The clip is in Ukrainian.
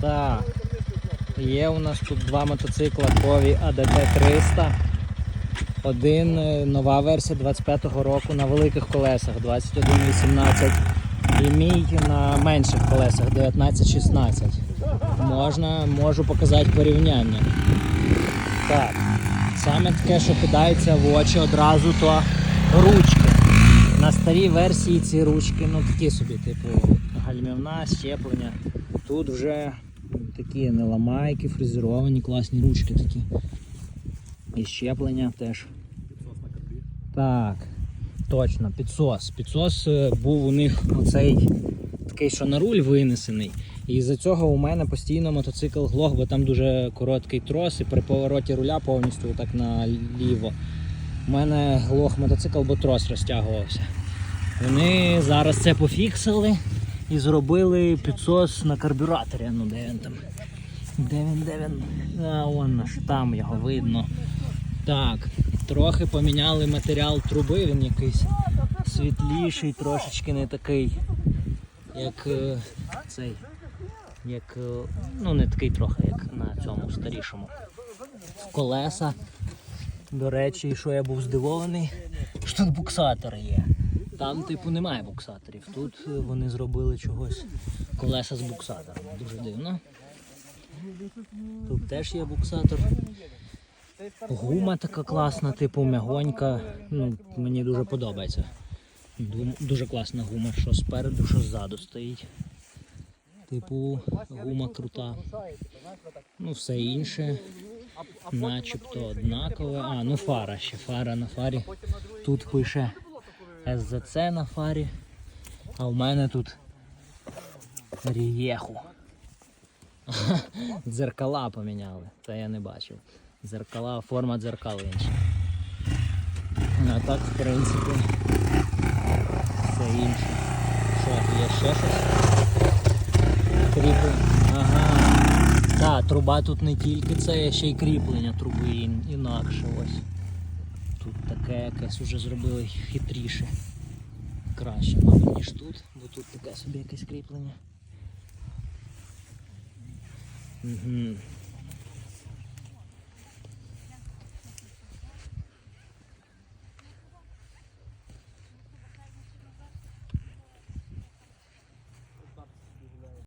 Так. Є у нас тут два мотоцикла Кові АДТ 300. Один е, нова версія 25-го року на великих колесах 21.18. І мій на менших колесах 19.16. Можна, можу показати порівняння. Так. Саме таке, що кидається в очі одразу, то ручки. На старій версії ці ручки, ну такі собі, типу, гальмівна, щеплення. Тут вже такі не ламайки, фрезеровані, класні ручки такі. І щеплення теж. Так, точно, підсос. Підсос е, був у них оцей такий, що на руль винесений. І з-за цього у мене постійно мотоцикл глох, бо там дуже короткий трос, і при повороті руля повністю так наліво. У мене глох мотоцикл, бо трос розтягувався. Вони зараз це пофіксили і зробили підсос на карбюраторі. Ну де він там? Де він, де він? А, вон наш, там його видно. Так, трохи поміняли матеріал труби, він якийсь світліший, трошечки не такий, як е, цей. Як, е, ну не такий трохи, як на цьому старішому. Колеса. До речі, що я був здивований, що тут буксатори є. Там, типу, немає буксаторів. Тут е, вони зробили чогось колеса з буксатором. Дуже дивно. Тут теж є буксатор. Гума така класна, типу м'ягонька. Ну, мені дуже подобається. Дуже класна гума, що спереду, що ззаду стоїть. Типу, гума крута. Ну, все інше, начебто однакове. А, ну фара ще, фара на фарі. Тут пише СЗЦ на фарі. А в мене тут Рієху. Дзеркала поміняли, це я не бачив. Дзеркала, форма дзеркал інша. А так, в принципі, все інше. Що, є ще щось? Кріплення. Ага. Так, труба тут не тільки це, є ще й кріплення труби інакше ось. Тут таке якесь вже зробили хитріше. Краще, мабуть, ніж тут, бо тут таке собі якесь кріплення. Угу.